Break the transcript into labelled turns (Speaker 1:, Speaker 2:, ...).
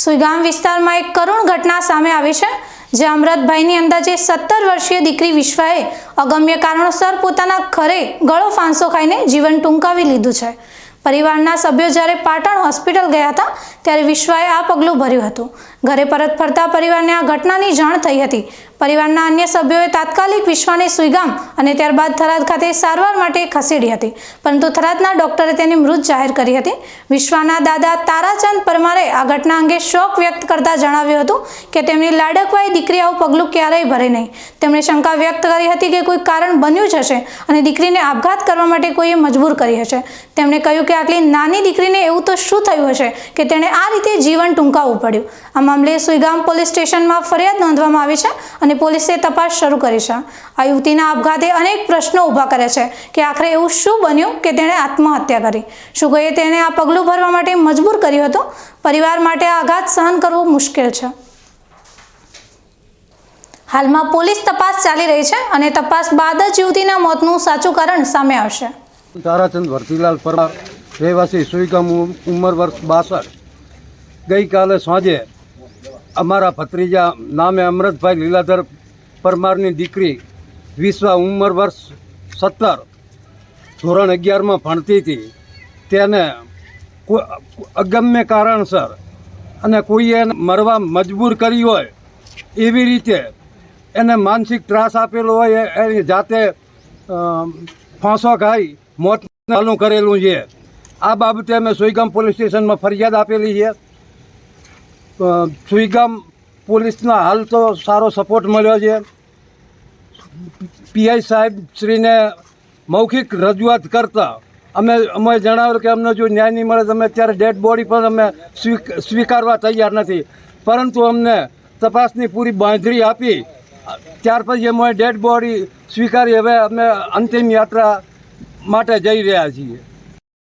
Speaker 1: સુઈગામ વિસ્તારમાં એક કરુણ ઘટના સામે આવી છે, જે અમરતભાઈની અંદાજે સત્તર વર્ષીય દીકરી વિશ્વાએ અગમ્ય કારણોસર પોતાના ઘરે ગળો ફાંસો ખાઈને જીવન ટૂંકાવી લીધું છે. પરિવારના સભ્યો જ્યારે પાટણ હોસ્પિટલ ગયા હતા, ત્યારે વિશ્વાએ આ પગલું ભર્યું હતું. ઘરે પરત ફરતા પરિવારને આ ઘટનાની જાણ થઈ હતી. પરિવારના અન્ય સભ્યોએ તાત્કાલિક વિશ્વાને સુઈગામ અને ત્યારબાદ થરાદ ખાતે સારવાર માટે ખસેડી હતી. પરંતુ થરાદના ડોક્ટરે તેની મૃત જાહેર કરી હતી. વિશ્વાના દાદા તારાચંદ પરમારે આ ઘટના અંગે શોક વ્યક્ત કરતા જણાવ્યું હતું કે તેમની લાડકવાઈ દીકરી આવું પગલું ક્યારેય ભરે નહીં. તેમણે શંકા વ્યક્ત કરી હતી કે કોઈ કારણ બન્યું જ હશે અને દીકરીને આપઘાત કરવા માટે કોઈએ મજબૂર કરી હશે. તેમણે કહ્યું કે આટલી નાની દીકરીને એવું તો શું થયું હશે કે તેણે આ રીતે જીવન ટૂંકાવવું પડ્યું? આ મામલે સુઈગામ પોલીસ સ્ટેશનમાં ફરિયાદ નોંધવામાં આવી છે અને પોલીસે તપાસ શરૂ કરી છે. આ યુવતીના આપઘાતે અનેક પ્રશ્નો ઊભા કરે છે કે આખરે એવું શું બન્યું કે તેણે આત્મહત્યા કરી? શું કહીએ તેણે આ પગલું ભરવા માટે મજબૂર કર્યો હતો? પરિવાર માટે આઘાત સહન કરવું મુશ્કેલ છે. હાલમાં પોલીસ તપાસ ચાલી રહી છે અને તપાસ બાદ જ યુવતીના મોતનું સાચું કારણ સામે આવશે.
Speaker 2: તારાચંદ ભરતીલાલ પરમાર રહેવાસી સુઈગામ ઉંમર વર્ષ બાસઠ. ગઈકાલે સાંજે અમારા ભત્રીજા નામે અમૃતભાઈ લીલાધર પરમારની દીકરી વિશ્વા ઉંમર વર્ષ સત્તર ધોરણ અગિયારમાં ભણતી હતી. તેને અગમ્ય કારણસર અને કોઈએ મરવા મજબૂર કરી હોય એવી રીતે એને માનસિક ત્રાસ આપેલો હોય એ- જાતે ફાંસો ખાઈ મોત ચાલુ કરેલું છે. આ બાબતે અમે સુઈગામ પોલીસ સ્ટેશનમાં ફરિયાદ આપેલી છે. સુઈગામ પોલીસના હાલ તો સારો સપોર્ટ મળ્યો છે. પીઆઈ સાહેબ શ્રીને મૌખિક રજૂઆત કરતા અમે અમે જણાવ્યું કે અમને જો ન્યાય નહીં મળે તો અમે અત્યારે ડેડ બોડી પણ અમે સ્વીકારવા તૈયાર નથી. પરંતુ અમને તપાસની પૂરી બાંધરી આપી, ત્યાર પછી અમે ડેડ બોડી સ્વીકારી, હવે અમે અંતિમ યાત્રા માટે જઈ રહ્યા છીએ.